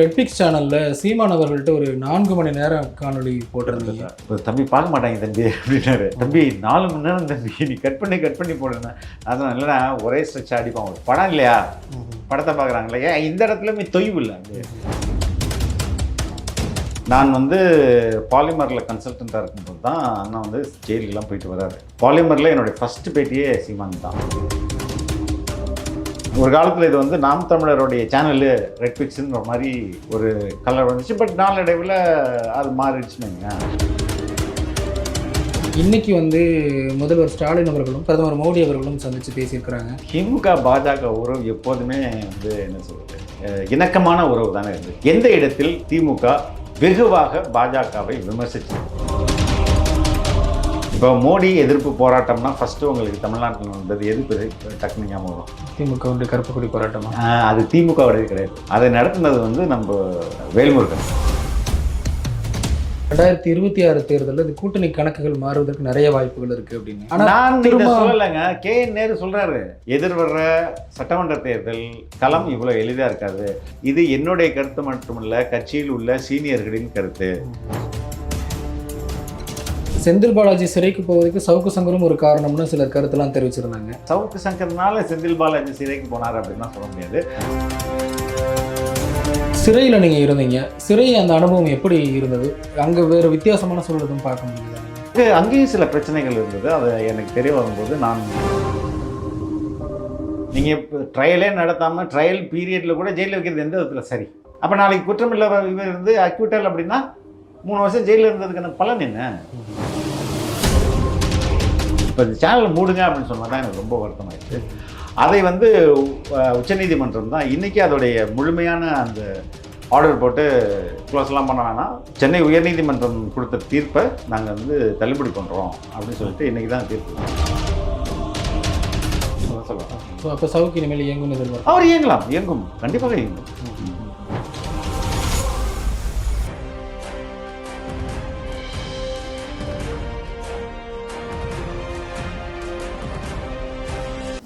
ரெட்பிக்ஸ் சேனல்ல சீமான் அவர்கள்ட்ட ஒரு நான்கு மணி நேரம் காணொளி போட்டிருந்தீங்க. இப்போ தம்பி பார்க்க மாட்டாங்க தம்பி அப்படின்னாரு. தம்பி நாலு மணி நேரம் தம்பி நீ கட் பண்ணி கட் பண்ணி போடுங்க அதான் இல்லைன்னா ஒரே ஸ்ட்ரெச் அடிப்பான். ஒரு படம் இல்லையா? படத்தை பார்க்குறாங்களே ஏன் இந்த இடத்துல போய் தொய்வு இல்லை நான் வந்து பாலிமரில் கன்சல்டண்ட்டாக இருக்கும்போது தான் அண்ணா வந்து ஜெயிலுக்கெல்லாம் போயிட்டு வராரு. பாலிமரில் என்னுடைய ஃபர்ஸ்ட் பேட்டியே சீமான் தான். ஒரு காலத்தில் இது வந்து நாம் தமிழருடைய சேனலு ரெட் பிக்ஸ்ன்ற மாதிரி ஒரு கலர் வந்துச்சு. பட் நாளடைவில் அது மாறிடுச்சுன்னு. இன்னைக்கு வந்து முதல்வர் ஸ்டாலின் அவர்களும் பிரதமர் மோடி அவர்களும் சந்திச்சு பேசியிருக்கிறாங்க. திமுக பாஜக உறவு எப்போதுமே வந்து என்ன சொல்றது இணக்கமான உறவு தானே இருந்தது எந்த இடத்தில் திமுக வெகுவாக பாஜகவை விமர்சிச்சு இப்போ மோடி எதிர்ப்பு போராட்டம்னா ஃபர்ஸ்ட் உங்களுக்கு தமிழ்நாட்டில் வந்தது எதிர்ப்பு டக்குனு ஞாபகம் வரும். திமுக வந்து கருப்பு கொடி போராட்டமா அது திமுகவுடைய கிடையாது. அதை நடத்தினது வந்து நம்ம வேல்முருகன். ரெண்டாயிரத்தி இருபத்தி ஆறு தேர்தலில் இந்த கூட்டணி கணக்குகள் மாறுவதற்கு நிறைய வாய்ப்புகள் இருக்கு அப்படின்னு. ஆனா நான் இதை திரும்ப சொல்லலைங்க. கே. என். நேரு சொல்றாரு. எதிர்வர்ற சட்டமன்ற தேர்தல் களம் இவ்வளவு எளிதா இருக்காது. இது என்னுடைய கருத்து மட்டுமல்ல கட்சியில் உள்ள சீனியர்களின் கருத்து. செந்தில் பாலாஜி சிறைக்கு போவதற்கு சவுக்கு சங்கரும் ஒரு காரணம்னு சிலர் கருத்தெல்லாம் தெரிவிச்சிருந்தாங்க. சவுக்கு சங்கர்னால செந்தில் பாலாஜி சிறைக்கு போனார் அப்படின்னு சொல்ல முடியாது. சிறையில் நீங்க இருந்தீங்க. சிறை அந்த அனுபவம் எப்படி இருந்தது? அங்க வேற வித்தியாசமான சூழல் எதுவும் பார்க்க முடியுதா இது அங்கேயும் சில பிரச்சனைகள் இருந்தது. அது எனக்கு தெரிய வரும்போது நான் நீங்கள் இப்போ ட்ரையலே நடத்தாமல் ட்ரையல் பீரியடில் கூட ஜெயிலில் வைக்கிறது எந்த விதத்தில் சரி? அப்போ நாளைக்கு குற்றமில்லை இவர் இருந்து அக்யூட்டல் அப்படின்னா மூணு வருஷம் ஜெயிலில் இருந்ததுக்கான பலன் என்ன? இப்போ இந்த சேனல் மூடுங்க அப்படின்னு சொன்னால் தான் எனக்கு ரொம்ப வருத்தமாயிடுச்சு. அதை வந்து உச்சநீதிமன்றம் தான் இன்றைக்கி அதோடைய முழுமையான அந்த ஆர்டர் போட்டு க்ளோஸ்லாம் பண்ண வேணாம். சென்னை உயர்நீதிமன்றம் கொடுத்த தீர்ப்பை நாங்கள் வந்து தள்ளுபடி பண்ணுறோம் அப்படின்னு சொல்லிட்டு இன்றைக்கி தான் தீர்ப்பு. அப்போ சவுக்கு இனிமேல் எதிர்பார்க்கும் அவர் இயங்கலாம். இயங்கும். கண்டிப்பாக இயங்கும்.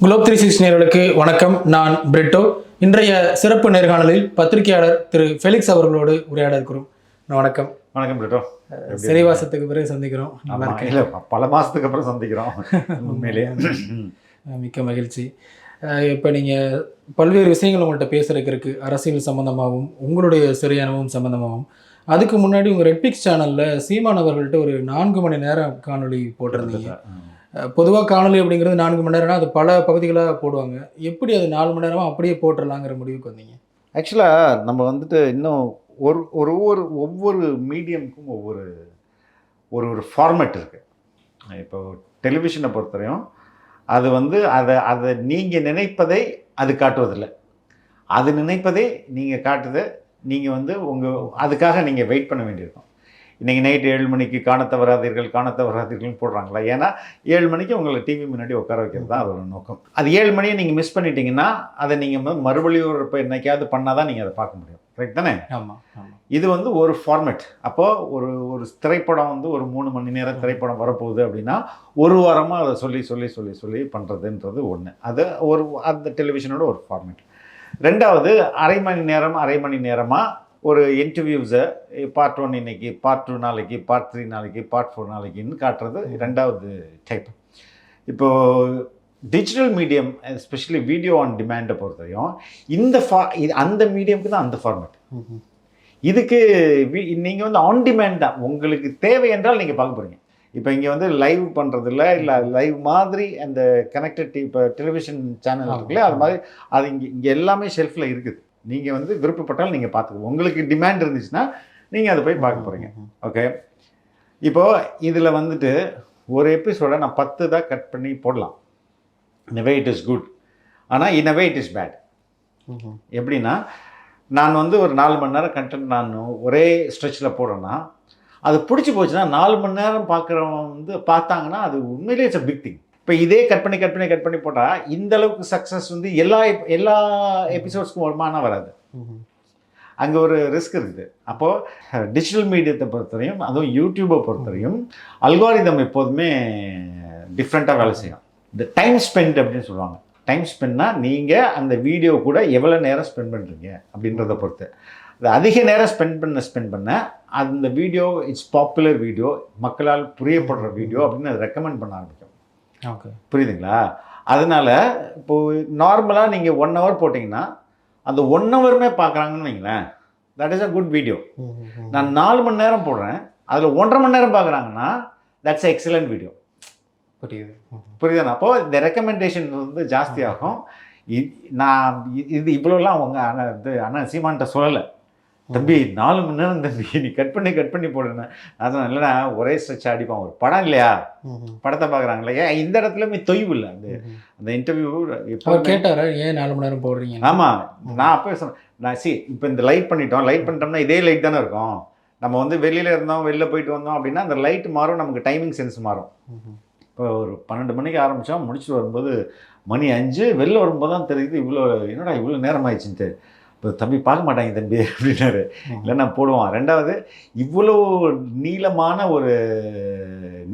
குளோப் த்ரீ சிக்ஸ் நேர்களுக்கு வணக்கம். நான் பிரிட்டோ. இன்றைய சிறப்பு நேர்காணலில் பத்திரிகையாளர் திரு ஃபெலிக்ஸ் அவர்களோடு உரையாட இருக்கிறோம். வணக்கம். வணக்கம் பிரிட்டோ. சிறைவாசத்துக்கு பிறகு சந்திக்கிறோம். நல்லா இருக்கேன். பல மாதத்துக்கு அப்புறம் சந்திக்கிறோம். உண்மையிலேயே. மிக்க மகிழ்ச்சி. இப்போ நீங்கள் பல்வேறு விஷயங்கள் உங்கள்கிட்ட பேசுறதுக்கு இருக்கு அரசியல் சம்பந்தமாகவும் உங்களுடைய சிறை அனுபவம் சம்பந்தமாகவும் அதுக்கு முன்னாடி உங்கள் ரெட்பிக்ஸ் சேனலில் சீமான் அவர்கள்ட்ட ஒரு நான்கு மணி நேரம் காணொளி போட்டிருந்தீங்க. பொதுவாக காணொலி அப்படிங்கிறது நான்கு மணி நேரம்னா அது பல பகுதிகளாக போடுவாங்க. எப்படி அது நாலு மணி நேரமாக அப்படியே போட்டுடலாங்கிற முடிவுக்கு வந்தீங்க? ஆக்சுவலாக நம்ம வந்துட்டு இன்னும் ஒரு ஒரு ஒவ்வொரு ஒவ்வொரு மீடியமுக்கும் ஒவ்வொரு ஒரு ஒரு ஃபார்மேட் இருக்குது இப்போ டெலிவிஷனை பொறுத்தவரையும் அது வந்து அதை அதை நீங்கள் நினைப்பதை அது காட்டுவதில்லை. அது நினைப்பதை நீங்கள் காட்டுதை நீங்கள் வந்து உங்கள் அதுக்காக நீங்கள் வெயிட் பண்ண வேண்டியிருக்கும். இன்றைக்கி நைட் ஏழு மணிக்கு காண தவறாதீர்கள் காண தவறாதீர்கள்னு போடுறாங்களா? ஏன்னா ஏழு மணிக்கு உங்களை டிவி முன்னாடி உட்கார வைக்கிறது தான் அதோட நோக்கம். அது ஏழு மணியை நீங்கள் மிஸ் பண்ணிட்டீங்கன்னா அதை நீங்கள் மறுபடியும் இப்போ என்னைக்காவது பண்ணால் தான் நீங்கள் அதை பார்க்க முடியும். கரெக்ட் தானே? ஆமாம் இது வந்து ஒரு ஃபார்மேட் அப்போது ஒரு ஒரு திரைப்படம் வந்து ஒரு மூணு மணி நேரம் திரைப்படம் வரப்போகுது அப்படின்னா ஒரு வாரமாக அதை சொல்லி சொல்லி சொல்லி சொல்லி பண்ணுறதுன்றது ஒன்று அது ஒரு அந்த டெலிவிஷனோட ஒரு ஃபார்மேட் ரெண்டாவது அரை மணி நேரம் அரை மணி நேரமாக ஒரு இன்டர்வியூஸை பார்ட் ஒன் இன்னைக்கு பார்ட் டூ நாளைக்கு பார்ட் த்ரீ நாளைக்கு பார்ட் ஃபோர் நாளைக்குன்னு காட்டுறது ரெண்டாவது டைப் இப்போது digital medium especially video on டிமாண்டை பொறுத்தவரையும் இந்த ஃபா இது அந்த மீடியம்க்கு தான் அந்த ஃபார்மேட் இதுக்கு நீங்கள் வந்து ஆன் டிமாண்ட் தான். உங்களுக்கு தேவை என்றால் நீங்கள் பார்க்க போகிறீங்க இப்போ இங்கே வந்து லைவ் பண்ணுறதில்ல இல்லை லைவ் மாதிரி அந்த கனெக்டட் இப்போ டெலிவிஷன் சேனல் இருக்குல்ல அது மாதிரி அது இங்கே இங்கே எல்லாமே ஷெல்ஃபில் இருக்குது. நீங்கள் வந்து விருப்பப்பட்டால் நீங்கள் பார்த்துக்கோங்க உங்களுக்கு டிமாண்ட் இருந்துச்சுன்னா நீங்கள் அதை போய் பார்க்க போகிறீங்க ஓகே இப்போது இதில் வந்துட்டு ஒரு எபிசோடை நான் பத்து தான் கட் பண்ணி போடலாம். In way it is good ஆனால் in way it is bad எப்படின்னா நான் வந்து ஒரு நாலு மணி நேரம் கண்டென்ட் நான் ஒரே ஸ்ட்ரெச்சில் போடுறேன்னா அது பிடிச்சி போச்சுன்னா நாலு மணி நேரம் பார்க்குறவங்க வந்து பார்த்தாங்கன்னா அது உண்மையிலேயே இட்ஸ் பிக் திங் இப்போ இதே கட் பண்ணி கட் பண்ணி கட் பண்ணி போட்டால் இந்த அளவுக்கு சக்ஸஸ் வந்து எல்லா எல்லா எபிசோட்ஸ்க்கும் வருமானம் வராது. அங்கே ஒரு ரிஸ்க் இருக்குது. அப்போது டிஜிட்டல் மீடியத்தை பொறுத்தவரையும் அதுவும் யூடியூப்பை பொறுத்தவரையும் அல்காரிதம் எப்போதுமே டிஃப்ரெண்ட்டாக வேலை செய்யும். இந்த டைம் ஸ்பெண்ட் அப்படின்னு சொல்லுவாங்க. டைம் ஸ்பெண்ட்னா நீங்கள் அந்த வீடியோ கூட எவ்வளோ நேரம் ஸ்பெண்ட் பண்ணுறீங்க அப்படின்றத பொறுத்து. அது அதிக நேரம் ஸ்பெண்ட் பண்ண ஸ்பெண்ட் பண்ண அந்த வீடியோ இட்ஸ் பாப்புலர் வீடியோ மக்களால் புரியப்படுற வீடியோ அப்படின்னு அதை ரெக்கமெண்ட் பண்ண ஆரம்பிக்கும். புரியுதுங்களா? அதனால இப்போது நார்மலாக நீங்கள் ஒன் ஹவர் போட்டிங்கன்னா அந்த ஒன் ஹவருமே பார்க்குறாங்கன்னு வைங்களேன் that is a good video நான் நாலு மணி நேரம் போடுறேன் அதில் ஒன்றரை மணி நேரம் பார்க்குறாங்கன்னா தட்ஸ் எக்ஸலண்ட் வீடியோ புரியுது. புரியுதுண்ணா அப்போ இந்த ரெக்கமெண்டேஷன் வந்து ஜாஸ்தியாகும். இ- நான் இது இவ்வளோலாம் அவங்க அண்ணா இது அண்ணா சீமான்ட்ட சொல்லலை. தம்பி நாலு மணி நேரம் தம்பி நீ கட் பண்ணி கட் பண்ணி போடுறேன் அதான் இல்லைன்னா ஒரே ஸ்ட்ரெச் அடிப்பான். ஒரு படம் இல்லையா? படத்தை பார்க்குறாங்களே. ஏன் இந்த இடத்துலயுமே தொய்வு இல்லை? அந்த அந்த இன்டர்வியூ அவர் கேட்டாரா ஏன் நாலு மணி நேரம் போடுறீங்க ஆமாம் நான் அப்போ சொன்னேன் நான் சி இப்போ இந்த லைட் பண்ணிட்டோம். லைட் பண்ணிட்டோம்னா இதே லைட் தானே இருக்கும். நம்ம வந்து வெளியில் இருந்தோம் வெளில போயிட்டு வந்தோம் அப்படின்னா அந்த லைட் மாறும். நமக்கு டைமிங் சென்ஸ் மாறும். இப்போ ஒரு பன்னெண்டு மணிக்கு ஆரம்பித்தோம் முடிச்சுட்டு வரும்போது மணி அஞ்சு வெளில வரும்போது தான் தெரியுது இவ்வளோ என்னடா இவ்வளோ நேரம் ஆயிடுச்சுன்ட்டு. இப்போ தம்பி பார்க்க மாட்டாங்க தம்பி அப்படின்னாரு. இல்லை நான் போடுவான். ரெண்டாவது இவ்வளோ நீளமான ஒரு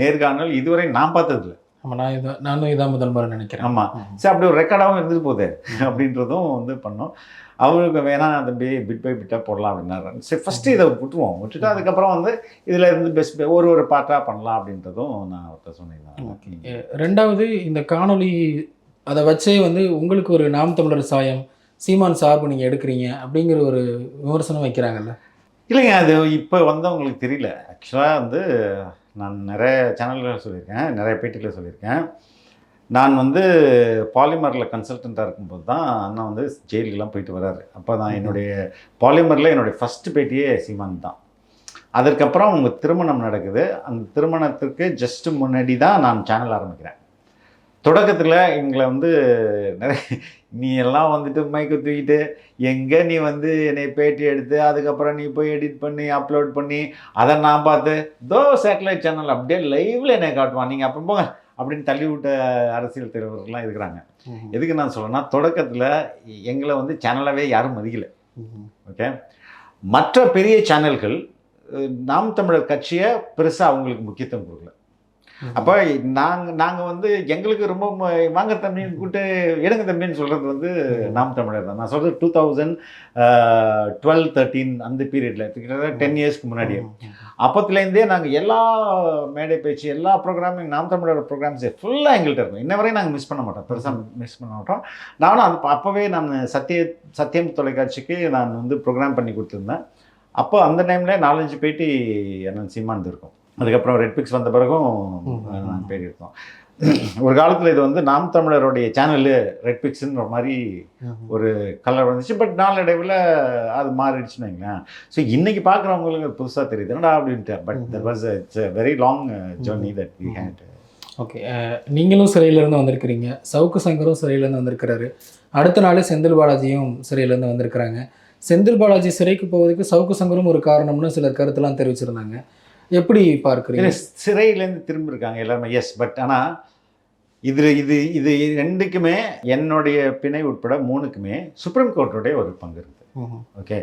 நேர்காணல் இதுவரை நான் பார்த்ததில்ல. ஆமா நான் இதான் நானும் இதான் முதல் முறை நினைக்கிறேன். ஆமாம் சரி அப்படி ஒரு ரெக்கார்டாகவும் இருந்துட்டு போகுது அப்படின்றதும் வந்து பண்ணோம். அவருக்கு வேணா தம்பி பிட் பை பிட்டாக போடலாம் அப்படின்னாரு. சரி ஃபஸ்ட்டு இதை விட்டுருவோம். விட்டுட்டு அதுக்கப்புறம் வந்து இதில் இருந்து பெஸ்ட் ஒரு ஒரு பாட்டாக பண்ணலாம் அப்படின்றதும் நான் அவர்கிட்ட சொன்னேன். ரெண்டாவது இந்த காணொளி அதை வச்சே வந்து உங்களுக்கு ஒரு நாம் தமிழர் சாயம் சீமான் சார்பு நீங்கள் எடுக்கிறீங்க அப்படிங்கிற ஒரு விமர்சனம் வைக்கிறாங்கல்ல. இல்லைங்க அது இப்போ வந்தவங்களுக்கு தெரியல. ஆக்சுவலாக வந்து நான் நிறைய சேனல்கள் சொல்லியிருக்கேன் நிறைய பேட்டிகளில் சொல்லியிருக்கேன். நான் வந்து பாலிமரில் கன்சல்டண்ட்டாக இருக்கும்போது தான் அண்ணா வந்து ஜெயிலுக்கெல்லாம் போயிட்டு வராரு அப்போ நான் என்னுடைய பாலிமரில் என்னுடைய ஃபஸ்ட்டு பேட்டியே சீமான் தான். அதற்கப்புறம் அவங்க திருமணம் நடக்குது. அந்த திருமணத்திற்கு ஜஸ்ட் முன்னாடி தான் நான் சேனல் ஆரம்பிக்கிறேன். தொடக்கத்தில் எங்களை வந்து நிறைய நீ எல்லாம் வந்துட்டு மைக்கை தூக்கிட்டு எங்கே நீ வந்து என்னை பேட்டி எடுத்து அதுக்கப்புறம் நீ போய் எடிட் பண்ணி அப்லோட் பண்ணி அதை நான் பார்த்து தோ சேட்டலைட் சேனல் அப்படியே லைவ்ல என்னை காட்டுவான். நீங்கள் அப்புறம் போங்க அப்படின்னு தள்ளி விட்ட அரசியல் தலைவர்கள்லாம் இருக்கிறாங்க. எதுக்கு நான் சொல்றேன்னா தொடக்கத்தில் எங்களை வந்து சேனலாகவே யாரும் மதிக்கல. ஓகே மற்ற பெரிய சேனல்கள் நாம் தமிழர் கட்சியை பெருசாக அவங்களுக்கு முக்கியத்துவம் கொடுக்கல. அப்போ நாங்கள் நாங்கள் வந்து எங்களுக்கு ரொம்ப வாங்க தம்பின்னு கூப்பிட்டு எடுங்க தம்பின்னு சொல்கிறது வந்து நாம் தமிழர் தான். நான் சொல்கிறது டூ தௌசண்ட் டுவெல் தேர்ட்டீன் அந்த பீரியடில் கிட்டத்தட்ட டென் இயர்ஸ்க்கு முன்னாடி அப்பத்துலேருந்தே நாங்கள் எல்லா மேடை பேச்சு எல்லா ப்ரோக்ராமிங் நாம் தமிழர் ப்ரோக்ராம்ஸ் ஃபுல்லாக எங்கள்கிட்ட இருக்கும். இன்ன வரையும் நாங்கள் மிஸ் பண்ண மாட்டோம். பெருசாக மிஸ் பண்ண மாட்டோம். நானும் அது அப்போவே நான் சத்திய சத்தியம் தொலைக்காட்சிக்கு நான் வந்து ப்ரோக்ராம் பண்ணி கொடுத்துருந்தேன். அப்போ அந்த டைமில் நாலஞ்சு பேட்டி அண்ணன் சீமான் இருக்கும் அதுக்கப்புறம் ரெட் பிக்ஸ் வந்த பிறகும். நான் பேட்டி எடுத்தோம் ஒரு காலத்தில் இது வந்து நாம் தமிழருடைய சேனலு ரெட் பிக்ஸ்ன்ற மாதிரி ஒரு கலர் வந்துச்சு. பட் நாளடைவில் அது மாறிடுச்சுன்னு வைங்களேன். ஸோ இன்னைக்கு பார்க்குறவங்களுக்கு புதுசாக தெரியுது. என்னடா அப்படின்ட்டு. But that was it's very long journey that we had okay நீங்களும் சிறையிலேருந்து வந்திருக்கிறீங்க. சவுக்கு சங்கரும் சிறையிலேருந்து வந்திருக்கிறாரு. அடுத்த நாளே செந்தில் பாலாஜியும் சிறையிலேருந்து வந்திருக்கிறாங்க. செந்தில் பாலாஜி சிறைக்கு போவதுக்கு சவுக்கு சங்கரும் ஒரு காரணம்னு சிலர் கருத்தெல்லாம் தெரிவிச்சிருந்தாங்க. எப்படி பார்க்குறீங்க? சிறையிலேருந்து திரும்பி இருக்காங்க எல்லாருமே எஸ் பட் ஆனால் இதில் இது இது ரெண்டுக்குமே என்னுடைய பிணை உட்பட மூணுக்குமே சுப்ரீம் கோர்ட்டுடைய ஒரு பங்கு இருக்குது ஓகே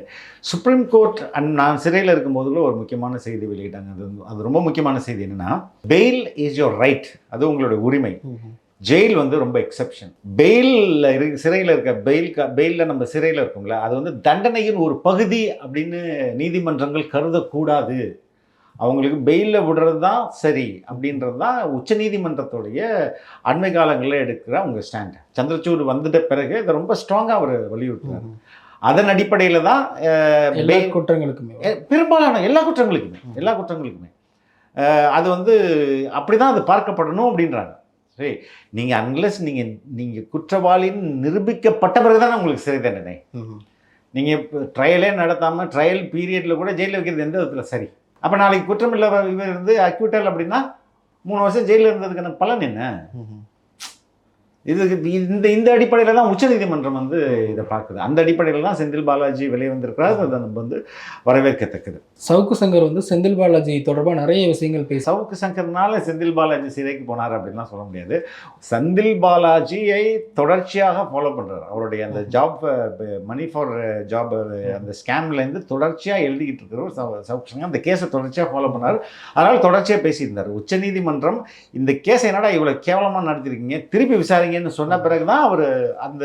சுப்ரீம் கோர்ட் அண்ட் நான் சிறையில் இருக்கும்போது கூட ஒரு முக்கியமான செய்தி வெளியிட்டாங்க. அது அது ரொம்ப முக்கியமான செய்தி என்னன்னா பெயில் இஸ் யோர் ரைட் அது உங்களுடைய உரிமை. ஜெயில் வந்து ரொம்ப எக்ஸெப்ஷன் பெயிலில் இரு சிறையில் இருக்க பெயில் பெயிலில் நம்ம சிறையில் இருக்கோம்ல அது வந்து தண்டனையின் ஒரு பகுதி அப்படின்னு நீதிமன்றங்கள் கருதக்கூடாது. அவங்களுக்கு பெயிலில் விடுறது தான் சரி அப்படின்றது தான் உச்சநீதிமன்றத்துடைய அண்மை காலங்களில் எடுக்கிற அவங்க ஸ்டாண்ட் சந்திரசூட் வந்துட்ட பிறகு இதை ரொம்ப ஸ்ட்ராங்காக அவர் வலியுறுத்துறாரு அதன் அடிப்படையில் தான் குற்றங்களுக்குமே. பெரும்பாலான எல்லா குற்றங்களுக்குமே எல்லா குற்றங்களுக்குமே. அது வந்து அப்படி தான் அது பார்க்கப்படணும் அப்படின்றாங்க. சரி நீங்கள் அன்லெஸ் நீங்கள் நீங்கள் குற்றவாளின்னு நிரூபிக்கப்பட்ட பிறகு தானே உங்களுக்கு சிறை தண்டனை. நீங்கள் ட்ரையலே நடத்தாமல் ட்ரையல் பீரியடில் கூட ஜெயிலில் வைக்கிறது எந்த விதத்தில் சரி? அப்போ நாளைக்கு குற்றமில்லை இவர் இருந்து அக்யூட்டல் அப்படின்னா மூணு வருஷம் ஜெயிலில் இருந்ததுக்கான பலன் என்ன? இதுக்கு இந்த இந்த அடிப்படையில் தான் உச்சநீதிமன்றம் வந்து இதை பார்க்குது. அந்த அடிப்படையில் தான் செந்தில் பாலாஜி வெளியே வந்திருக்கிறார் அதை நம்ம வந்து வரவேற்கத்தக்கது. சவுக்கு சங்கர் வந்து செந்தில் பாலாஜி தொடர்பாக நிறைய விஷயங்கள் பேச சவுக்கு சங்கர்னால செந்தில் பாலாஜி சிறைக்கு போனார் அப்படின்லாம் சொல்ல முடியாது. செந்தில் பாலாஜியை தொடர்ச்சியாக ஃபாலோ பண்ணுறாரு அவருடைய அந்த ஜாப் மணி ஃபார் ஜாப் அந்த ஸ்கேம்லேருந்து தொடர்ச்சியாக எழுதிக்கிட்டு இருக்கிறவர் சவு- சவுக்கு சங்கர் அந்த கேஸை தொடர்ச்சியாக ஃபாலோ பண்ணார். அதனால் தொடர்ச்சியாக பேசியிருந்தார். உச்சநீதிமன்றம் இந்த கேஸை என்னடா இவ்வளோ கேவலமாக நடத்திருக்கீங்க? திருப்பி விசாரிங்க. செய்யாதீங்கன்னு சொன்ன பிறகு தான் அவர் அந்த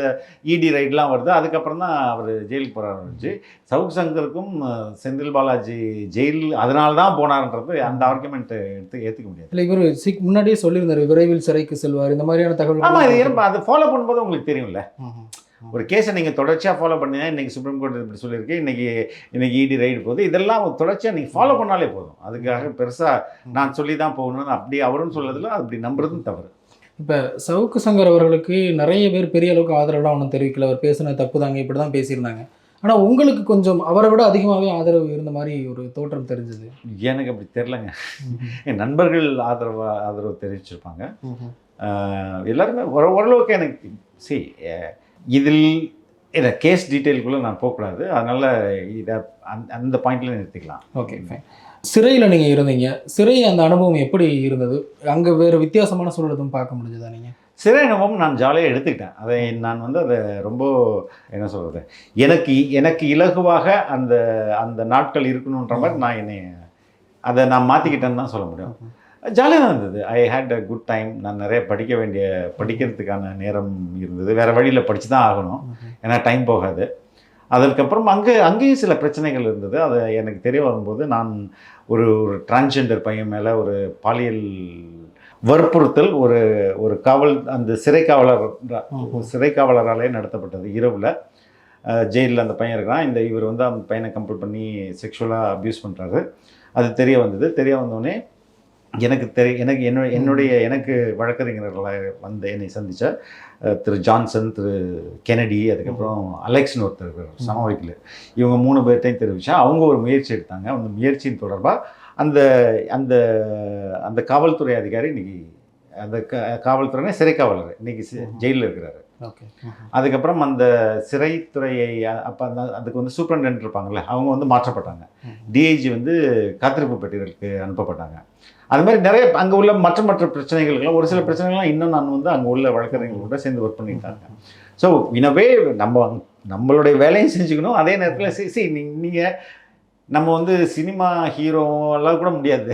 இடி ரைட்லாம் வருது. அதுக்கப்புறம் தான் அவர் ஜெயிலுக்கு போகிறாரு இருந்துச்சு சவுக் சங்கருக்கும் செந்தில் பாலாஜி ஜெயில் அதனால தான் போனார்ன்றது அந்த ஆர்குமெண்ட் எடுத்து ஏற்றுக்க முடியாது. இல்லை இவர் சிக் முன்னாடியே சொல்லியிருந்தாரு விரைவில் சிறைக்கு செல்வார். இந்த மாதிரியான ஆமாம் இது அதை ஃபாலோ பண்ணும்போது உங்களுக்கு தெரியும்ல. ஒரு கேஸை நீங்கள் தொடர்ச்சியாக ஃபாலோ பண்ணீங்கன்னா இன்றைக்கி சுப்ரீம் கோர்ட் இப்படி சொல்லியிருக்கு இன்றைக்கி இன்னைக்கு இடி ரைடு போகுது. இதெல்லாம் தொடர்ச்சியாக நீங்கள் ஃபாலோ பண்ணாலே போதும். அதுக்காக பெருசாக நான் சொல்லி தான் போகணும்னு அப்படி அவரும் சொல்லதில்ல அப்படி நம்புறதும் தவறு. இப்போ சவுக்கு சங்கர் அவர்களுக்கு நிறைய பேர் பெரிய அளவுக்கு ஆதரவுலாம் ஒன்றும் தெரிவிக்கல. அவர் பேசின தப்பு தாங்க இப்படி தான் பேசியிருந்தாங்க. ஆனால் உங்களுக்கு கொஞ்சம் அவரை விட அதிகமாகவே ஆதரவு இருந்த மாதிரி ஒரு தோற்றம் தெரிஞ்சது. எனக்கு அப்படி தெரிலங்க என் நண்பர்கள் ஆதரவு ஆதரவு தெரிவிச்சிருப்பாங்க. எல்லாருமே ஓரளவுக்கு எனக்கு சி இதில் இதை கேஸ் டீட்டெயிலுக்குள்ளே நான் போகக்கூடாது. அதனால் இதை அந்த அந்த பாயிண்டில் நிறுத்திக்கலாம். ஓகே ஃபைன் சிறையில் நீங்கள் இருந்தீங்க. சிறை அந்த அனுபவம் எப்படி இருந்தது? அங்கே வேறு வித்தியாசமான சூழல் எதுவும் பார்க்க முடிஞ்சதா நீங்கள் சிறை அனுபவம் நான் ஜாலியாக எடுத்துக்கிட்டேன். அதை நான் வந்து அதை ரொம்ப என்ன சொல்கிறது எனக்கு எனக்கு இலகுவாக அந்த அந்த நாட்கள் இருக்கணுன்ற மாதிரி நான் என்னை அதை நான் மாற்றிக்கிட்டேன்னு தான் சொல்ல முடியும். ஜாலியாக தான் இருந்தது. I had a good time நான் நிறைய படிக்க வேண்டிய படிக்கிறதுக்கான நேரம் இருந்தது. வேறு வழியில் படித்து தான் ஆகணும் ஏன்னா டைம் போகாது. அதற்கப்புறம் அங்கே அங்கேயும் சில பிரச்சனைகள் இருந்தது. அதை எனக்கு தெரிய வரும்போது நான் ஒரு ஒரு டிரான்ஸ்ஜெண்டர் பையன் மேலே ஒரு பாலியல் வற்புறுத்தல் ஒரு ஒரு காவல் அந்த சிறை காவலர் சிறை காவலராலே நடத்தப்பட்டது இரவில். ஜெயிலில் அந்த பையன் இருக்கிறான். இந்த இவர் வந்து அந்த பையனை கம்பல் பண்ணி செக்ஷுவலாக அப்யூஸ் பண்ணுறாரு அது தெரிய வந்தது. தெரிய வந்தோடனே எனக்கு தெரி எனக்கு என்னுடைய என்னுடைய எனக்கு வழக்கறிஞர்களாக வந்து என்னை சந்தித்த அஹ், திரு ஜான்சன் திரு கெனடி அதுக்கப்புறம் அலெக்ஸ்னு ஒருத்தர் இருக்கார் சமவைக்கில் இவங்க மூணு பேர்ட்டையும் தெரிவித்தேன் அவங்க ஒரு முயற்சி எடுத்தாங்க. அந்த முயற்சியின் தொடர்பாக அந்த அந்த அந்த காவல்துறை அதிகாரி இன்னைக்கு அந்த க காவல்துறைனா சிறை காவலர் இன்னைக்கு ஜெயிலில் இருக்கிறாரு. அதுக்கப்புறம் அந்த சிறைத்துறையை அப்போ அந்த அதுக்கு வந்து சூப்பரண்டென்ட் இருப்பாங்கல்ல அவங்க வந்து மாற்றப்பட்டாங்க. டிஐஜி வந்து காத்திருப்பு பெட்டிகளுக்கு அனுப்பப்பட்டாங்க. அது மாதிரி நிறைய அங்கே உள்ள மற்ற மற்ற பிரச்சனைகளுக்கெல்லாம் ஒரு சில பிரச்சனைகள்லாம் இன்னும் நான் வந்து அங்கே உள்ள வழக்கறிஞர்களோட சேர்ந்து ஒர்க் பண்ணிட்டாங்க ஸோ இனவே நம்ம நம்மளுடைய வேலையும் செஞ்சுக்கணும். அதே நேரத்தில் சி சி நீங்கள் நம்ம வந்து சினிமா ஹீரோ எல்லாம் கூட முடியாது.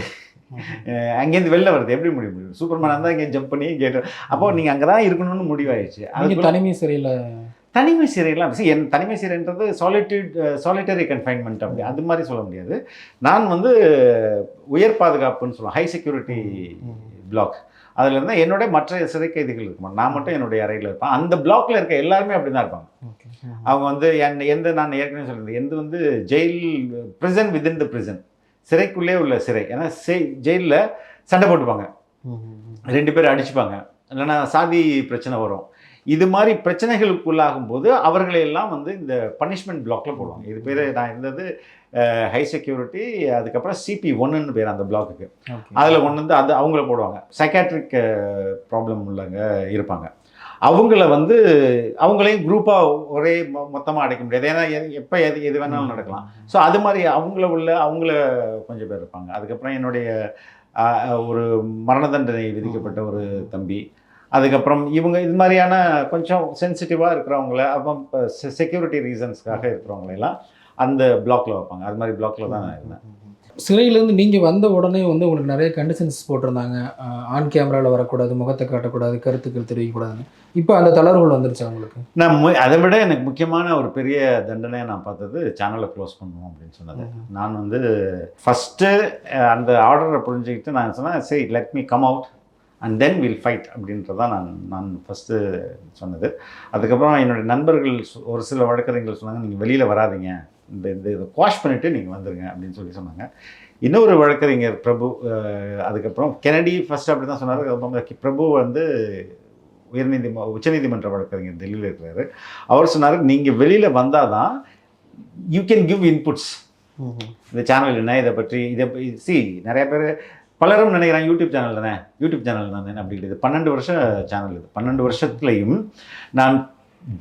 அங்கேருந்து வெளில வருது எப்படி முடிய முடியும். சூப்பர்மேன் இருந்தால் இங்கே ஜம்ப் பண்ணி கேட்டு அப்போ நீங்கள் அங்கே தான் இருக்கணும்னு முடிவாயிடுச்சு. அதுக்குள்ள தனிமை சிறையில் தனிமை சிறையெல்லாம் என் தனிமை சிறைன்றது சாலிட்யூட் சாலிட்டரி கன்ஃபைன்மெண்ட் அப்படி. அது மாதிரி சொல்ல முடியாது. நான் வந்து உயர் பாதுகாப்புன்னு சொல்லுவேன் ஹை செக்யூரிட்டி பிளாக் அதில் இருந்தால் என்னோட மற்ற சிறை கைதிகள் இருக்குமா? நான் மட்டும் என்னுடைய அறையில் இருப்பேன். அந்த பிளாக்ல இருக்க எல்லாருமே அப்படி தான் இருப்பாங்க அவங்க வந்து என் எந்த நான் ஏற்கனவே சொல்லியிருந்தேன். எந்த வந்து jail prison within the prison. சிறைக்குள்ளே உள்ள சிறை. ஏன்னா ஜெயிலில் சண்டை போட்டுப்பாங்க. ரெண்டு பேரும் அடிச்சுப்பாங்க. இல்லைன்னா சாதி பிரச்சனை வரும். இது மாதிரி பிரச்சனைகளுக்குள்ளாகும் போது அவர்களை எல்லாம் வந்து இந்த பனிஷ்மெண்ட் பிளாக்ல போடுவாங்க. இது பேர் நான் இருந்தது ஹை செக்யூரிட்டி அதுக்கப்புறம் சிபி ஒன்றுன்னு பேர் அந்த பிளாக்குக்கு. அதில் கொண்டு வந்து அது அவங்கள போடுவாங்க. சைக்காட்ரிக் ப்ராப்ளம் உள்ளவங்க இருப்பாங்க. அவங்கள வந்து அவங்களையும் குரூப்பாக ஒரே மொத்தமாக அடைக்க முடியாது. ஏன்னா எப்போ எது எது வேணாலும் நடக்கலாம். ஸோ அது மாதிரி அவங்கள உள்ள அவங்கள கொஞ்சம் பேர் இருப்பாங்க. அதுக்கப்புறம் என்னுடைய ஒரு மரண தண்டனை விதிக்கப்பட்ட ஒரு தம்பி. அதுக்கப்புறம் இவங்க இது மாதிரியான கொஞ்சம் சென்சிட்டிவாக இருக்கிறவங்கள அப்புறம் செக்யூரிட்டி ரீசன்ஸ்க்காக இருக்கிறவங்களெல்லாம் அந்த பிளாக்ல வைப்பாங்க. அது மாதிரி பிளாக்ல தான் நான் இருந்தேன். சிறையிலேருந்து நீங்கள் வந்த உடனே வந்து உங்களுக்கு நிறைய கண்டிஷன்ஸ் போட்டிருந்தாங்க. ஆன் கேமராவில் வரக்கூடாது முகத்தை காட்டக்கூடாது கருத்துக்கள் தெரிவிக்கக்கூடாதுன்னு. இப்போ அந்த தளர்வுகள் வந்துருச்சு அவங்களுக்கு நான் மு- அதை விட எனக்கு முக்கியமான ஒரு பெரிய தண்டனையை நான் பார்த்தது சேனலை க்ளோஸ் பண்ணுவோம் அப்படின்னு சொன்னது. நான் வந்து ஃபஸ்ட்டு அந்த ஆர்டரை புரிஞ்சுக்கிட்டு நான் சொன்னேன் சரி let me come out and then will fight அப்படின்றதான் நான் நான் ஃபஸ்ட்டு சொன்னது. அதுக்கப்புறம் என்னுடைய நண்பர்கள் ஒரு சில வழக்கறிஞர்கள் சொன்னாங்க நீங்கள் வெளியில் வராதீங்க. இந்த இந்த இதை வாஷ் பண்ணிவிட்டு நீங்கள் வந்துருங்க அப்படின்னு சொல்லி சொன்னாங்க. இன்னொரு வழக்கறிஞர் பிரபு அதுக்கப்புறம் கெனடி ஃபர்ஸ்ட் அப்படி தான் சொன்னார். அதுக்கப்புறம் பிரபு வந்து உயர்நீதிம உச்சநீதிமன்ற வழக்கறிஞர் டெல்லியில் இருக்கிறாரு. அவர் சொன்னார் நீங்கள் வெளியில் வந்தால் தான் யூ கேன் கிவ் இன்புட்ஸ் இந்த சேனல் என்ன இதை பற்றி இதை சி நிறைய பேர் பலரும் நினைக்கிறாங்க யூடியூப் சேனல் தானே? யூடியூப் சேனல் தானே அப்படி இது பன்னெண்டு வருஷம் சேனல் இது. பன்னெண்டு வருஷத்துலையும் நான்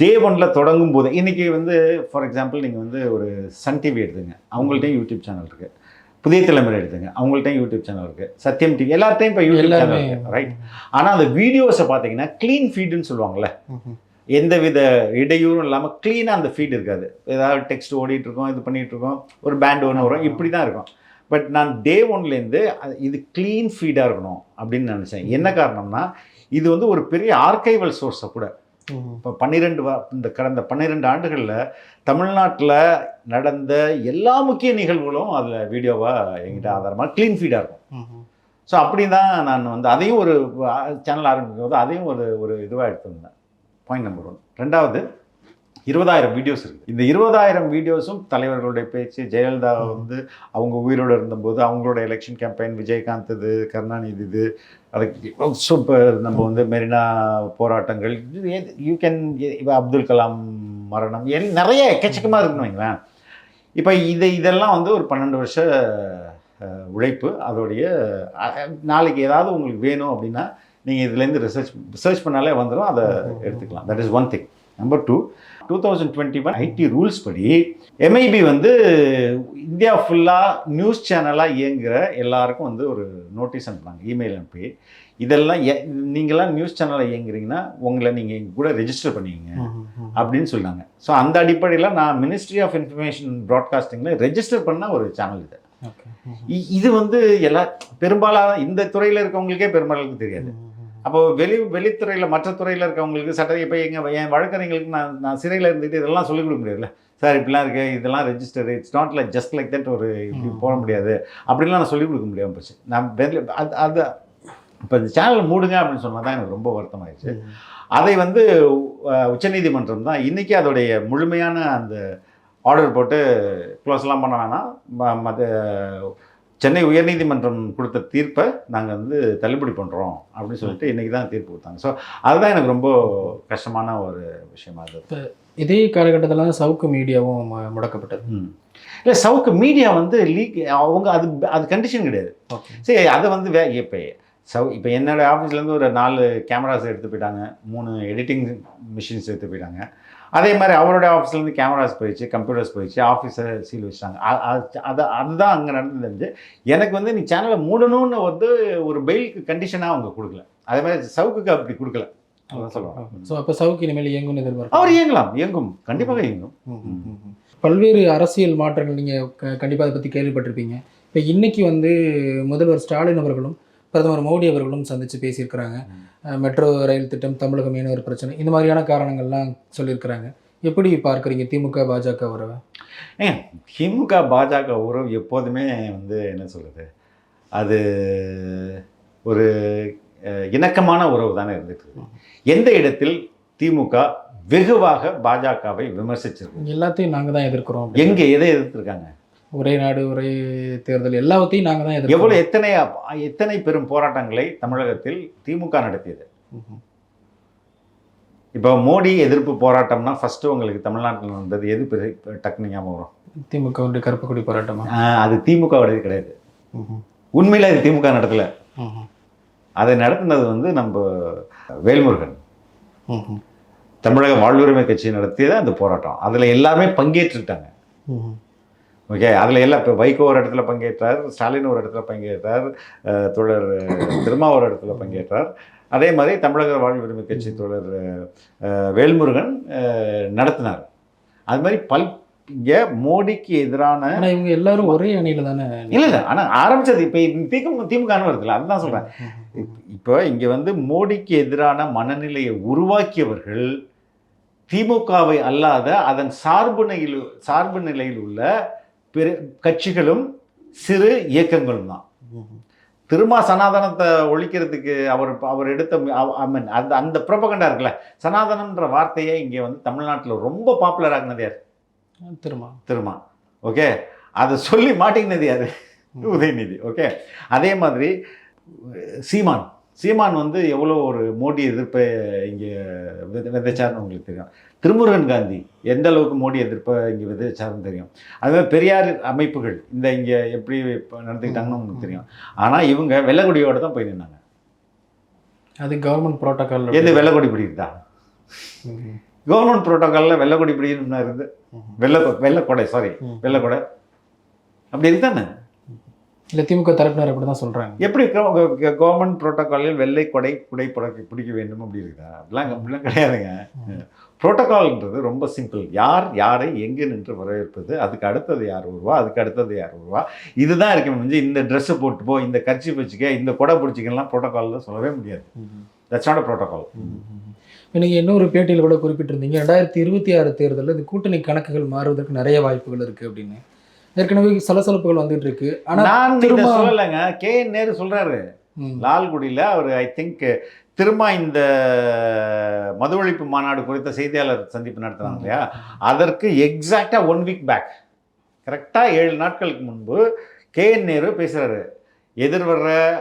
டே ஒன்ல தொடங்கும் போது இன்னைக்கு வந்து ஃபார் எக்ஸாம்பிள் நீங்கள் வந்து ஒரு சன் டிவி எடுத்துங்க. அவங்கள்ட்டையும் யூடியூப் சேனல் இருக்கு. புதிய தலைமுறை எடுத்துங்க. அவங்கள்ட்டையும் யூடியூப் சேனல் இருக்கு. சத்யம் டிவி எல்லார்ட்டையும் இப்போ யூடியூப் சேனல் இருக்கு ரைட் ஆனால் அந்த வீடியோஸை பார்த்தீங்கன்னா க்ளீன் ஃபீடுன்னு சொல்லுவாங்கல்ல? எந்தவித இடையூறும் இல்லாமல் க்ளீனாக அந்த ஃபீட் இருக்காது. ஏதாவது டெக்ஸ்ட் ஓடிட்டு இருக்கோம் இது பண்ணிட்டு இருக்கோம் ஒரு பேண்ட் ஒன்று வரும் இப்படி தான் இருக்கும். பட் நான் டே ஒன்லேருந்து இது க்ளீன் ஃபீடாக இருக்கணும் அப்படின்னு நினச்சேன். என்ன காரணம்னா இது வந்து ஒரு பெரிய ஆர்கைவல் சோர்ஸை கூட. இப்போ பன்னிரெண்டு இந்த கடந்த பன்னிரெண்டு ஆண்டுகளில் தமிழ்நாட்டில் நடந்த எல்லா முக்கிய நிகழ்வுகளும் அதில் வீடியோவாக எங்கிட்ட ஆதாரமாக க்ளீன் ஃபீடாக இருக்கும். ஸோ அப்படி தான் நான் வந்து அதையும் ஒரு சேனல் ஆரம்பிக்கும் போது அதையும் ஒரு ஒரு இதுவாக எடுத்திருந்தேன். பாயிண்ட் நம்பர் ஒன் ரெண்டாவது இருபதாயிரம் வீடியோஸ் இருக்குது இந்த இருபதாயிரம் வீடியோஸும் தலைவர்களுடைய பேச்சு ஜெயலலிதா வந்து அவங்க உயிரோடு இருந்தபோது அவங்களோட எலெக்ஷன் கேம்பெயின் விஜயகாந்த் இது கருணாநிதி இது அதுக்கு சூப்பர் நம்ம வந்து மெரினா போராட்டங்கள் யூ கேன் அப்துல் கலாம் மரணம் எல் நிறைய எக்கச்சக்கமாக இருக்குன்னு வைங்களேன். இப்போ இதை இதெல்லாம் வந்து ஒரு பன்னெண்டு வருஷ உழைப்பு. அதோடைய நாளைக்கு ஏதாவது உங்களுக்கு வேணும் அப்படின்னா நீங்கள் இதுலேருந்து ரிசர்ச் ரிசர்ச் பண்ணாலே வந்துடும் அதை எடுத்துக்கலாம். That is one thing number two two thousand twenty one IT rules படி எம்ஐபி வந்து இந்தியா ஃபுல்லாக நியூஸ் சேனலாக இயங்குகிற எல்லாருக்கும் வந்து ஒரு நோட்டீஸ் அனுப்புனாங்க இமெயில் அனுப்பி. இதெல்லாம் நீங்களாம் நியூஸ் சேனலில் இயங்குறீங்கன்னா உங்களை நீங்கள் எங்க கூட ரெஜிஸ்டர் பண்ணிக்கங்க அப்படின்னு சொன்னாங்க ஸோ அந்த அடிப்படையில் நான் மினிஸ்ட்ரி ஆஃப் இன்ஃபர்மேஷன் ப்ராட்காஸ்டிங்கில் ரெஜிஸ்டர் பண்ண ஒரு சேனல் இது. இது வந்து எல்லா பெரும்பாலான இந்த துறையில் இருக்கவங்களுக்கே பெரும்பாலும் தெரியாது. அப்போ வெளி வெளித்துறையில் மற்ற துறையில் இருக்கவங்களுக்கு சட்ட இப்போ எங்கள் என் வழக்கறிஞர்களுக்கு நான் நான் சிறையில் இருந்துட்டு இதெல்லாம் சொல்லிக் கொடுக்க முடியாதுல்ல. சார் இப்படிலாம் இருக்கு இதெல்லாம் register it's not like just like that ஒரு இப்படி போட முடியாது. அப்படின்லாம் நான் சொல்லிக் கொடுக்க முடியாமல் போச்சு. நான் வெளி அது அது இப்போ இந்த சேனலை மூடுங்க அப்படின்னு சொன்னால் தான் எனக்கு ரொம்ப வருத்தமாயிடுச்சு. அதை வந்து உச்சநீதிமன்றம் தான் இன்றைக்கி அதோடைய முழுமையான அந்த ஆர்டர் போட்டு க்ளோஸ்லாம் பண்ண வேணாம். ம- மத சென்னை உயர்நீதிமன்றம் கொடுத்த தீர்ப்பை நாங்கள் வந்து தள்ளுபடி பண்ணுறோம் அப்படின்னு சொல்லிட்டு இன்றைக்கி தான் தீர்ப்பு கொடுத்தாங்க. ஸோ அதுதான் எனக்கு ரொம்ப கஷ்டமான ஒரு விஷயமா இருந்தது. இதே காலகட்டத்தில் தான் சவுக்கு மீடியாவும் முடக்கப்பட்டது. இல்லை சவுக்கு மீடியா வந்து லீக் அவங்க அது அது கண்டிஷன் கிடையாது. சரி அதை வந்து வே இப்போ சவு இப்போ என்னோட ஆஃபீஸ்லேருந்து ஒரு நாலு கேமராஸ் எடுத்து போயிட்டாங்க. மூணு எடிட்டிங் மிஷின்ஸ் எடுத்து போயிட்டாங்க. அதே மாதிரி அவரோட ஆஃபீஸ்லேருந்து கேமராஸ் போயிடுச்சு கம்ப்யூட்டர்ஸ் போயிடுச்சு ஆஃபீஸை சீல் அ- அது அதுதான் அங்கே நடந்தது. எனக்கு வந்து நீ சேனலை மூடணும்னு வந்து ஒரு பெயிலுக்கு கண்டிஷனாக அவங்க கொடுக்கல. அதே மாதிரி சவுக்குக்கு அப்படி கொடுக்கல. ஸோ அப்போ சவுக்கு இனிமேல் இயங்கும்னு எதிர்பார்க்கலாம் அவர் இயங்கலாம் இயங்கும். கண்டிப்பாக இயங்கும். பல்வேறு அரசியல் மாற்றங்கள் நீங்கள் கண்டிப்பாக அதை பற்றி கேள்விப்பட்டிருப்பீங்க. இப்போ இன்னைக்கு வந்து முதல்வர் ஸ்டாலின் அவர்களும் பிரதமர் மோடி அவர்களும் சந்தித்து பேசியிருக்கிறாங்க. மெட்ரோ ரயில் திட்டம் தமிழக மீனவர் பிரச்சனை. இந்த மாதிரியான காரணங்கள்லாம் சொல்லியிருக்கிறாங்க. எப்படி பார்க்குறீங்க திமுக பாஜக உறவை? ஏங்க திமுக பாஜக உறவு எப்போதுமே வந்து என்ன சொல்கிறது அது ஒரு இணக்கமான உறவு தானே இருந்துட்டு. எந்த இடத்தில் திமுக வெகுவாக பாஜகவை விமர்சிச்சிருக்கு? எல்லாத்தையும் நாங்கள் தான் எதிர்க்கிறோம் எங்கே எதை எதிர்த்திருக்காங்க? ஒரே நாடு ஒரே தேர்தல் எல்லாத்தையும் நாங்கள் தான் எவ்வளோ எத்தனை எத்தனை பெரும் போராட்டங்களை தமிழகத்தில் திமுக நடத்தியது. இப்போ மோடி எதிர்ப்பு போராட்டம்னா ஃபர்ஸ்ட் உங்களுக்கு தமிழ்நாட்டில் நடந்தது எது டக்குனு ஞாபகம் வரும் திமுகவுடைய கருப்பு கொடி போராட்டமா அது திமுகவுடையது கிடையாது. உண்மையில அது திமுக நடத்தல. அதை நடத்தினது வந்து நம்ம வேல்முருகன். தமிழக வாழ்வுரிமை கட்சி நடத்தியது அந்த போராட்டம் அதில் எல்லாருமே பங்கேற்றுட்டாங்க. ஓகே அதில் எல்லாம் இப்போ வைகோ ஒரு இடத்துல பங்கேற்றார் ஸ்டாலின் ஒரு இடத்துல பங்கேற்றார் அஹ், திருமா ஒரு இடத்துல பங்கேற்றார். அதே மாதிரி தமிழக வாழ்வுரிமை கட்சி தோழர் அஹ், வேல்முருகன் நடத்தினார். அது மாதிரி பல் இங்கே மோடிக்கு எதிரான இவங்க எல்லாரும் ஒரே அணியில தானே இல்லை இல்லை ஆனால் ஆரம்பிச்சது இப்போ திமுக திமுகன்னு வருதுல்ல அதுதான் சொல்கிறேன் இப்போ இங்கே வந்து மோடிக்கு எதிரான மனநிலையை உருவாக்கியவர்கள் திமுகவை அல்லாத அதன் சார்பு நிலையில் சார்பு நிலையில் உள்ள கட்சிகளும் சிறு இயக்கங்களும் தான். திருமா சனாதனத்தை ஒழிக்கிறதுக்கு அவர் அவர் எடுத்த ஐ மீன் அந்த அந்த ப்ரொபகண்டா இருக்குல்ல சனாதனம்ன்ற வார்த்தையை இங்கே வந்து தமிழ்நாட்டில் ரொம்ப பாப்புலர் ஆகினது யார்? திரும்ப திருமா. ஓகே? அதை சொல்லி மாட்டிக்கினது யாரு? உதயநிதி. ஓகே? அதே மாதிரி சீமான். சீமான் வந்து எவ்வளோ ஒரு மோடி எதிர்ப்பை இங்கே வித விதைச்சார்னு உங்களுக்கு தெரியும். திருமுருகன் காந்தி எந்த அளவுக்கு மோடி எதிர்ப்பை இங்கே விதைச்சாருன்னு தெரியும். அதுமாதிரி பெரியார் அமைப்புகள் இந்த இங்கே எப்படி நடந்துக்கிட்டாங்கன்னு உங்களுக்கு தெரியும். ஆனால் இவங்க வெள்ளக்குடியோட தான் போய் நின்னாங்க. அது கவர்மெண்ட் புரோட்டோகால் எது வெள்ளக்கொடி பிடிக்குதா கவர்மெண்ட் ப்ரோட்டோக்காலில் வெள்ளக்கொடி பிடிக்கணும்னா இருந்து வெள்ளை வெள்ளக்கொடை சாரி வெள்ளக்கொடை. அப்படி இருக்குதானே? இல்ல திமுக தரப்பினர் அப்படி தான் சொல்றாங்க. எப்படி கவர்மெண்ட் புரோட்டோக்காலில் வெள்ளை கொடை குடை புடை பிடிக்க வேண்டும் அப்படி இருக்குதா? அப்படிலாம் அப்படிலாம் கிடையாதுங்க. புரோட்டோகால்ன்றது ரொம்ப சிம்பிள் யார் யாரை எங்கே நின்று வரவேற்பது? அதுக்கு அடுத்தது யார் வருவா? அதுக்கு அடுத்தது யார் வருவா? இதுதான் இருக்க முடிஞ்சு இந்த ட்ரெஸ்ஸு போட்டு போ இந்த கர்ச்சி வச்சுக்க இந்த கொடை பிடிச்சிக்கலாம் புரோட்டோகாலில் சொல்லவே முடியாது. தட்ஸ் நாட் அ ப்ரோட்டோகால் நீங்கள் இன்னொரு பேட்டியில் கூட குறிப்பிட்டிருந்தீங்க ரெண்டாயிரத்தி இருபத்தி ஆறு தேர்தலில் இந்த கூட்டணி கணக்குகள் மாறுவதற்கு நிறைய வாய்ப்புகள் இருக்குது அப்படின்னு. ஏற்கனவே சலசலப்புகள் வந்துட்டு இருக்கு. ஆனால் நான் திரும்ப- சொல்லலைங்க. கே என் நேரு சொல்றாரு. லால்குடியில் அவர் ஐ திங்க் திரும்ப இந்த மது ஒழிப்பு மாநாடு குறித்த செய்தியாளர் சந்திப்பு நடத்துனாங்க இல்லையா? அதற்கு எக்ஸாக்டாக ஒன் வீக் பேக் கரெக்டாக ஏழு நாட்களுக்கு முன்பு கே என் நேரு பேசுகிறாரு எதிர்வர்ற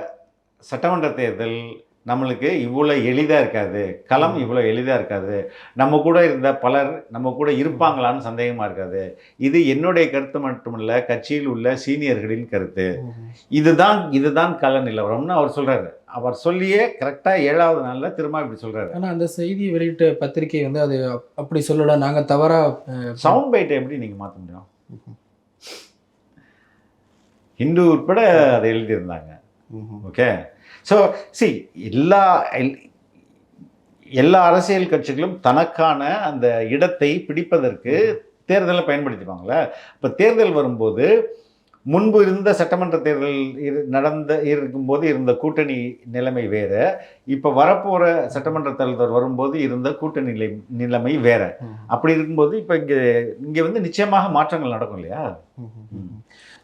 சட்டமன்ற தேர்தல் நம்மளுக்கு இவ்வளோ எளிதாக இருக்காது. களம் இவ்வளோ எளிதாக இருக்காது. நம்ம கூட இருந்த பலர் நம்ம கூட இருப்பாங்களான்னு சந்தேகமாக இருக்காது. இது என்னுடைய கருத்து மட்டுமல்ல கட்சியில் உள்ள சீனியர்களின் கருத்து. இதுதான் இதுதான் கள நிலவரம்னு அவர் சொல்றாரு. அவர் சொல்லியே கரெக்டா ஏழாவது நாள்ல திரும்ப இப்படி சொல்றாரு. ஆனால் அந்த செய்தியை வெளியிட்ட பத்திரிகை வந்து அது அப்- அப்படி சொல்லல. நாங்கள் தவறாக சவுண்ட் பைட்டை எப்படி நீங்க மாத்த முடியும்? ஹிந்து உட்பட அதை எழுதியிருந்தாங்க. ஓகே? ஸோ சி எல்லா எல்- எல்லா அரசியல் கட்சிகளும் தனக்கான அந்த இடத்தை பிடிப்பதற்கு தேர்தலை பயன்படுத்திப்பாங்களே இப்போ தேர்தல் வரும்போது முன்பு இருந்த சட்டமன்ற தேர்தல் இரு நடந்த இருக்கும்போது இருந்த கூட்டணி நிலைமை வேற. இப்போ வரப்போகிற சட்டமன்ற தேர்தல் வரும்போது இருந்த கூட்டணி நிலை நிலைமை வேற. அப்படி இருக்கும்போது இப்போ இங்கே இங்கே வந்து நிச்சயமாக மாற்றங்கள் நடக்கும் இல்லையா?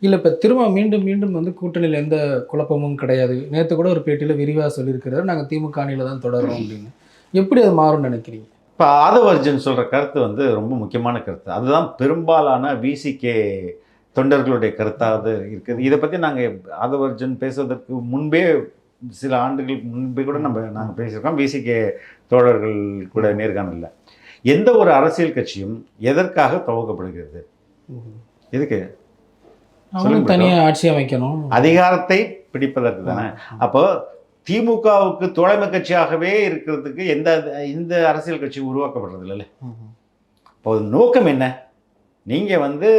இல்லை இப்போ திரும்ப மீண்டும் மீண்டும் வந்து கூட்டணியில் எந்த குழப்பமும் கிடையாது. நேற்று கூட ஒரு பேட்டியில் விரிவாக சொல்லியிருக்கிறாரு. நாங்கள் திமுக அணியில் தான் தொடரோம் அப்படின்னு. எப்படி அது மாறும்னு நினைக்கிறீங்க? இப்போ ஆதவர்ஜன் சொல்கிற கருத்து வந்து ரொம்ப முக்கியமான கருத்து. அதுதான் பெரும்பாலான விசிகே தொண்டர்களுடைய கருத்தாக இருக்குது. இதை பற்றி நாங்கள் ஆதவர்ஜன் பேசுவதற்கு முன்பே சில ஆண்டுகளுக்கு முன்பே கூட நம்ம நாங்கள் பேசியிருக்கோம். விசிகே தோழர்கள் கூட நேர்காணலில் எந்த ஒரு அரசியல் கட்சியும் எதற்காக துவக்கப்படுகிறது? எதுக்கு? அவங்க சொல்லுங்க தனியாக ஆட்சி அமைக்கணும். அதிகாரத்தை பிடிப்பதற்கு தானே? அப்போ திமுகவுக்கு தோழமை கட்சியாகவே இருக்கிறதுக்கு எந்த இந்த அரசியல் கட்சி உருவாக்கப்படுறது இல்லைல்ல இப்போ நோக்கம் என்ன? நீங்கள் வந்து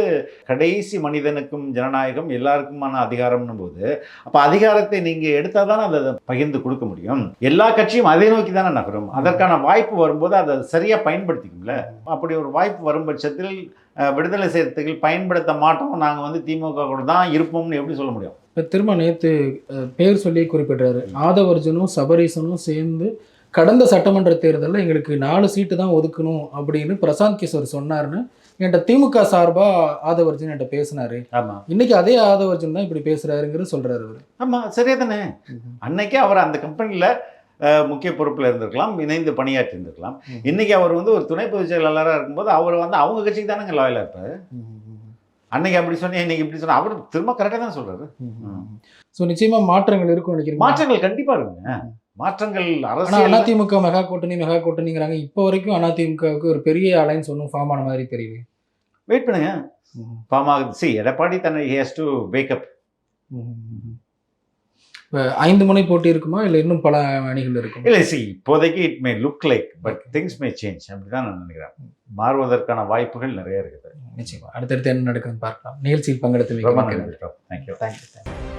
கடைசி மனிதனுக்கும் ஜனநாயகம் எல்லாருக்குமான அதிகாரம்னும் போது அப்போ அதிகாரத்தை நீங்கள் எடுத்தால் தானே அதை பகிர்ந்து கொடுக்க முடியும். எல்லா கட்சியும் அதை நோக்கி தானே நகரும். அதற்கான வாய்ப்பு வரும்போது அதை சரியாக பயன்படுத்திக்கும்ல. அப்படி ஒரு வாய்ப்பு வரும் பட்சத்தில் விடுதலை சிறுத்தைகள் பயன்படுத்த மாட்டோம். நாங்கள் வந்து திமுக கூட தான் இருப்போம்னு எப்படி சொல்ல முடியும்? இப்போ திரும்ப நேற்று பேர் சொல்லி குறிப்பிட்டாரு ஆதவர்ஜனும் சபரீசனும் சேர்ந்து கடந்த சட்டமன்ற தேர்தலில் எங்களுக்கு நாலு சீட்டு தான் ஒதுக்கணும் அப்படின்னு பிரசாந்த் கிஷோர் சொன்னாருன்னு என்கிட்ட திமுக சார்பாக ஆதவர்ஜன் என்கிட்ட பேசினாரு. ஆமாம் இன்னைக்கு அதே ஆதவர்ஜன் தான் இப்படி பேசுறாருங்கிறது சொல்றாரு அவர். ஆமாம் சரியா தானே அன்னைக்கு அவர் அந்த கம்பெனியில் முக்கிய பொறுப்பில் இருந்திருக்கலாம் இணைந்து பணியாற்றி இருந்திருக்கலாம் இன்னைக்கு அவர் வந்து ஒரு துணை பொதுச் செயலாளராக இருக்கும்போது அவர் வந்து அவங்க கட்சிக்கு தானேங்க லாயலாக இருப்பார்? அன்னைக்கு அப்படி சொன்னேன் இன்னைக்கு இப்படி சொன்னா அவர் திரும்ப கரெக்டாக தான் சொல்றாரு? ஸோ நிச்சயமா மாற்றங்கள் இருக்கும் நினைக்கிறீங்க மாற்றங்கள் கண்டிப்பா இருக்குங்க. மாற்றங்கள் அரசியல் அதிமுக மெகா கூட்டணி மெகா கூட்டணிங்கிறாங்க. இப்போ வரைக்கும் அதிமுகவுக்கு ஒரு பெரிய அலைன்ஸ் ஒன்றும் ஃபார்ம் ஆன மாதிரி தெரியல. வெயிட் பண்ணுங்க. பாமாக சி எடப்பாடி தன்னை ஹேஸ் டு வேக்கப் ஐந்து முனை போட்டி இருக்குமா? இல்லை இன்னும் பல அணிகள் இருக்கும்? இல்லை சி இப்போதைக்கு it may look like but things may change அப்படி தான் நான் நினைக்கிறேன். மாறுவதற்கான வாய்ப்புகள் நிறைய இருக்குது. நிச்சயமா. அடுத்தடுத்து என்ன நடக்குதுன்னு பார்க்கலாம். நிகழ்ச்சியில் பங்கெடுத்து ரொம்ப நன்றி தேங்க்யூ தேங்க்யூ